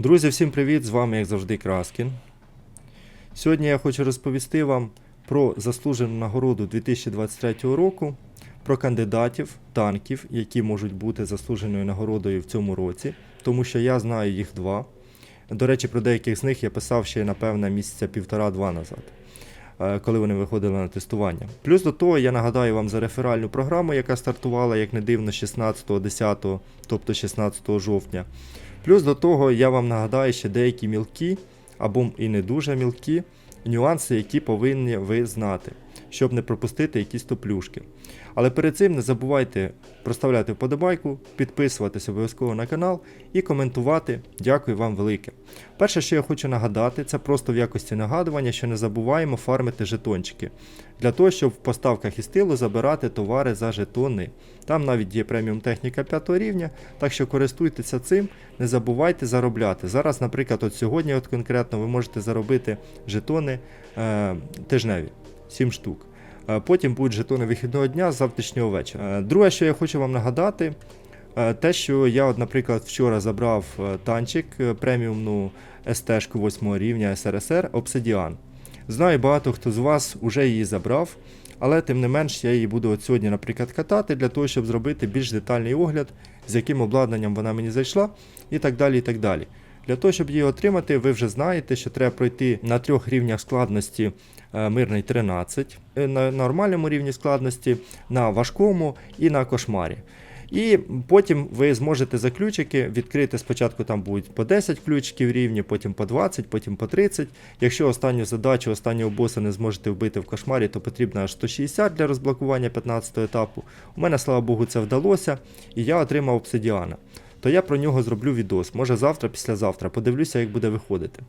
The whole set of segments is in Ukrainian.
Друзі, всім привіт! З вами, як завжди, Краскін. Сьогодні я хочу розповісти вам про заслужену нагороду 2023 року, про кандидатів, танків, які можуть бути заслуженою нагородою в цьому році, тому що я знаю їх два. До речі, про деяких з них я писав ще, напевно, місяця півтора-два назад, е, коли вони виходили на тестування. Плюс до того, я нагадаю вам за реферальну програму, яка стартувала, як не дивно, 16, 10, тобто 16 жовтня. Плюс до того я вам нагадаю ще деякі мілкі або і не дуже мілкі нюанси, які повинні ви знати, щоб не пропустити якісь топлюшки. Але перед цим не забувайте проставляти вподобайку, підписуватися обов'язково на канал і коментувати. Дякую вам велике. Перше, що я хочу нагадати, це просто в якості нагадування, що не забуваємо фармити жетончики. Для того, щоб в поставках із тилу забирати товари за жетони. Там навіть є преміум техніка 5 рівня, так що користуйтеся цим, не забувайте заробляти. Зараз, наприклад, от сьогодні от конкретно ви можете заробити жетони е, тижневі, 7 штук. Е, Потім будуть жетони вихідного дня з завтрашнього вечора. Е, Друге, що я хочу вам нагадати, е, те, що я, от, наприклад, вчора забрав танчик преміумну СТ-шку 8 рівня СРСР Obsidian. Знаю, багато хто з вас вже її забрав, але тим не менш я її буду от сьогодні, наприклад, катати для того, щоб зробити більш детальний огляд, з яким обладнанням вона мені зайшла, і так далі. і так далі. Для того, щоб її отримати, ви вже знаєте, що треба пройти на трьох рівнях складності е, мирний 13, е, на нормальному рівні складності, на важкому і на кошмарі. І потім ви зможете за ключики відкрити спочатку там будуть по 10 ключиків рівні, потім по 20, потім по 30. Якщо останню задачу, останнього боса не зможете вбити в кошмарі, то потрібно аж 160 для розблокування 15 етапу. У мене, слава Богу, це вдалося, і я отримав обсидіана. То я про нього зроблю відос. Може завтра, післязавтра. Подивлюся, як буде виходити.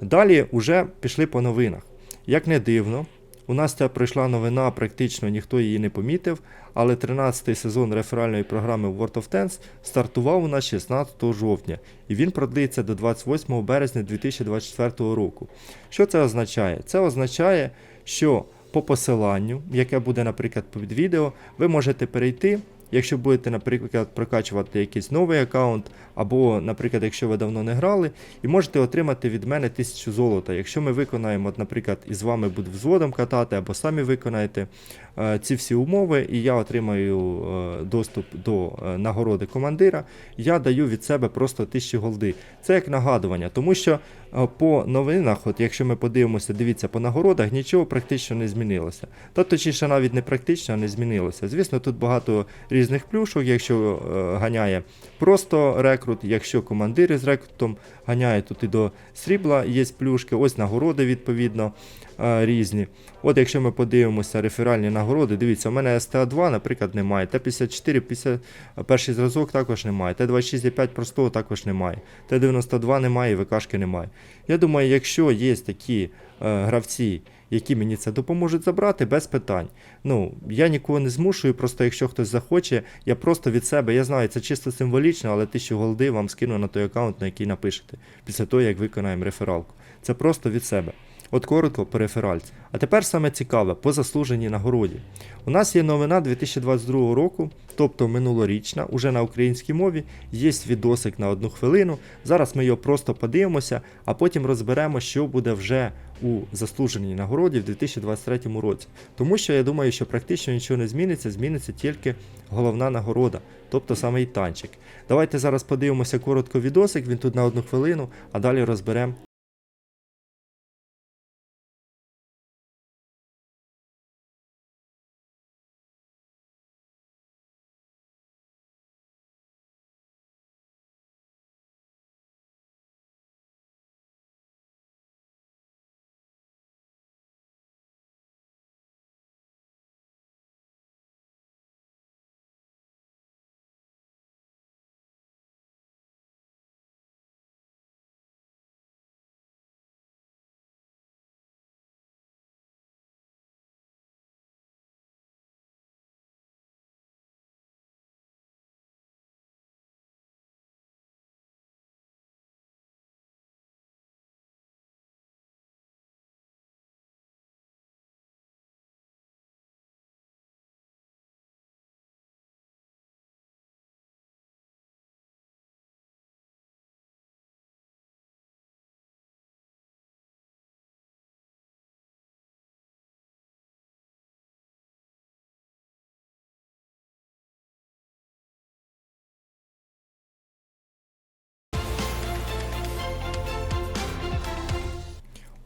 Далі вже пішли по новинах. Як не дивно, у нас ця пройшла новина, практично ніхто її не помітив, але 13-й сезон реферальної програми World of Tanks стартував у нас 16 жовтня, і він продлиться до 28 березня 2024 року. Що це означає? Це означає, що по посиланню, яке буде, наприклад, під відео, ви можете перейти. Якщо будете, наприклад, прокачувати якийсь новий аккаунт, або, наприклад, якщо ви давно не грали, і можете отримати від мене 1000 золота. Якщо ми виконаємо, от, наприклад, і з вами буду взводом катати, або самі виконаєте е, ці всі умови, і я отримаю е, доступ до е, нагороди командира, я даю від себе просто 1000 голди. Це як нагадування, тому що по новинах, от якщо ми подивимося, дивіться, по нагородах нічого практично не змінилося. Та точніше, навіть не практично, не змінилося. Звісно, тут багато різних плюшок, якщо е, ганяє просто рекрут, якщо командири з рекрутом ганяє, тут і до срібла є плюшки, ось нагороди відповідно е, різні. От якщо ми подивимося реферальні нагороди, дивіться, у мене СТА-2, наприклад, немає, Т-54, 50, перший зразок також немає, Т-26,5 простого також немає, Т-92 немає, ВКшки немає. Я думаю, якщо є такі е, гравці, які мені це допоможуть забрати, без питань. Ну, я нікого не змушую, просто якщо хтось захоче, я просто від себе, я знаю, це чисто символічно, але тисячу голди вам скину на той аккаунт, на який напишете, після того, як виконаємо рефералку. Це просто від себе. От коротко по реферальці. А тепер саме цікаве, по заслуженій нагороді. У нас є новина 2022 року, тобто минулорічна, уже на українській мові, є відосик на одну хвилину. Зараз ми його просто подивимося, а потім розберемо, що буде вже у заслуженій нагороді в 2023 році. Тому що я думаю, що практично нічого не зміниться, зміниться тільки головна нагорода, тобто саме і танчик. Давайте зараз подивимося коротко відосик, він тут на одну хвилину, а далі розберемо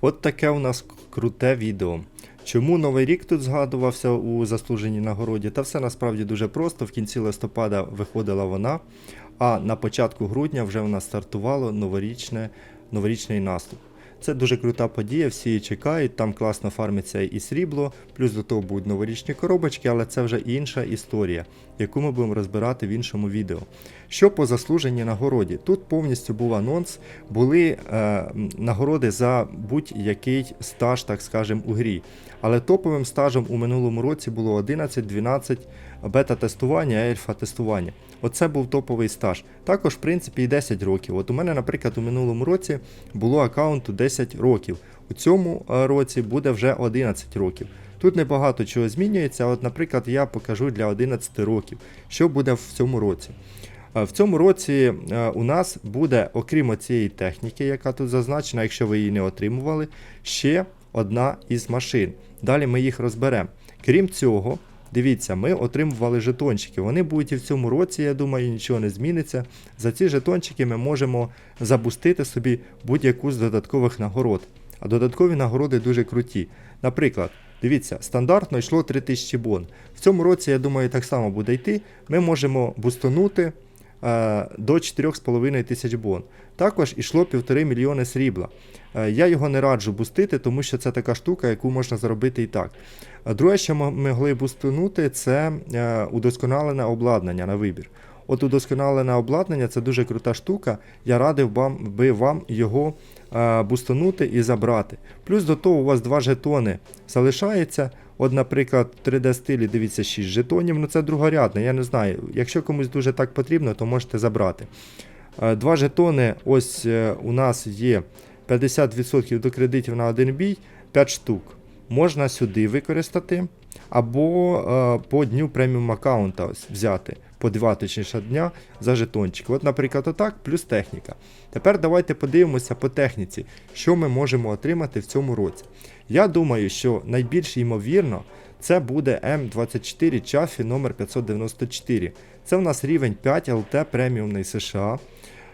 От таке у нас круте відео. Чому Новий рік тут згадувався у заслуженій нагороді? Та все насправді дуже просто. В кінці листопада виходила вона, а на початку грудня вже у нас стартувало новорічне, новорічний наступ. Це дуже крута подія, всі її чекають, там класно фармиться і срібло, плюс до того будуть новорічні коробочки, але це вже інша історія, яку ми будемо розбирати в іншому відео. Що по заслуженій нагороді? Тут повністю був анонс, були е, нагороди за будь-який стаж, так скажемо, у грі. Але топовим стажем у минулому році було 11-12 бета-тестування, альфа-тестування. Оце був топовий стаж. Також, в принципі, і 10 років. От у мене, наприклад, у минулому році було аккаунту 10 років. У цьому е, році буде вже 11 років. Тут небагато чого змінюється. От, наприклад, я покажу для 11 років, що буде в цьому році. Е, В цьому році е, у нас буде, окрім цієї техніки, яка тут зазначена, якщо ви її не отримували, ще одна із машин. Далі ми їх розберемо. Крім цього, дивіться, ми отримували жетончики. Вони будуть і в цьому році, я думаю, нічого не зміниться. За ці жетончики ми можемо забустити собі будь-яку з додаткових нагород. А додаткові нагороди дуже круті. Наприклад, дивіться, стандартно йшло 3000 бон. В цьому році, я думаю, так само буде йти. Ми можемо бустонути до 4,5 тисяч бон. Також ішло 1,5 мільйони срібла. Е, Я його не раджу бустити, тому що це така штука, яку можна зробити і так. Друге, що ми могли бустунути, це е, удосконалене обладнання на вибір. От удосконалене обладнання це дуже крута штука. Я радив вам, би вам його е, бустанути і забрати. Плюс до того у вас два жетони залишається. От, наприклад, 3D стилі, дивіться, 6 жетонів, ну це другорядне, я не знаю. Якщо комусь дуже так потрібно, то можете забрати. Е, Два жетони, ось е, у нас є 50% до кредитів на один бій, 5 штук. Можна сюди використати, або е, по дню преміум аккаунта взяти по 2 точніше дня за жетончик. От, наприклад, отак, плюс техніка. Тепер давайте подивимося по техніці, що ми можемо отримати в цьому році. Я думаю, що найбільш ймовірно це буде М24 Чафі номер 594. Це у нас рівень 5 ЛТ преміумний США.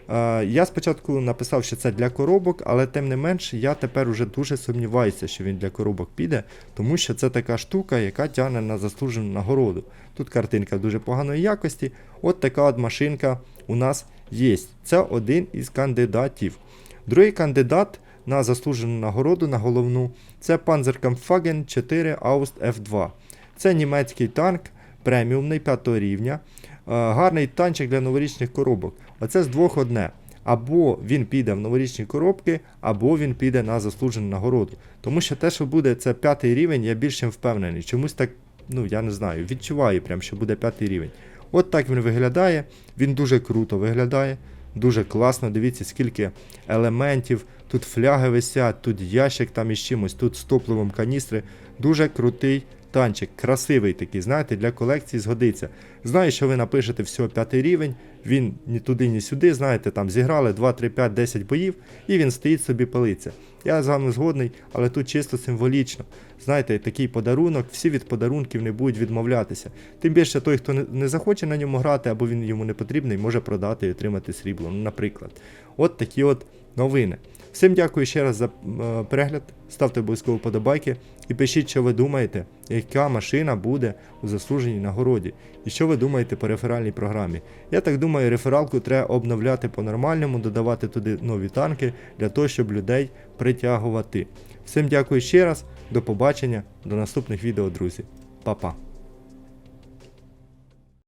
Е, Я спочатку написав, що це для коробок, але тим не менш я тепер уже дуже сумніваюся, що він для коробок піде, тому що це така штука, яка тягне на заслужену нагороду. Тут картинка дуже поганої якості. От така от машинка у нас є. Це один із кандидатів. Другий кандидат на заслужену нагороду на головну це Panzerkampfwagen 4 Aust F2. Це німецький танк преміумний 5 рівня. Е, Гарний танчик для новорічних коробок. Оце з двох одне. Або він піде в новорічні коробки, або він піде на заслужену нагороду. Тому що те, що буде, це п'ятий рівень, я більш чим впевнений. Чомусь так, ну я не знаю, відчуваю прям, що буде п'ятий рівень. От так він виглядає. Він дуже круто виглядає, дуже класно. Дивіться, скільки елементів. Тут фляги висять, тут ящик там із чимось, тут з топливом каністри. Дуже крутий танчик, красивий такий, знаєте, для колекції згодиться. Знаю, що ви напишете всього п'ятий рівень, він ні туди, ні сюди, знаєте, там зіграли 2, 3, 5, 10 боїв, і він стоїть собі палиться. Я з вами згодний, але тут чисто символічно. Знаєте, такий подарунок, всі від подарунків не будуть відмовлятися. Тим більше той, хто не, захоче на ньому грати, або він йому не потрібний, може продати і отримати срібло. Ну, наприклад. От такі от новини. Всім дякую ще раз за е, перегляд. Ставте обов'язково подобайки і пишіть, що ви думаєте, яка машина буде у заслуженій нагороді, і що ви думаєте по реферальній програмі. Я так думаю, рефералку треба обновляти по-нормальному, додавати туди нові танки для того, щоб людей притягувати. Всім дякую ще раз, до побачення, до наступних відео, друзі. Па-па.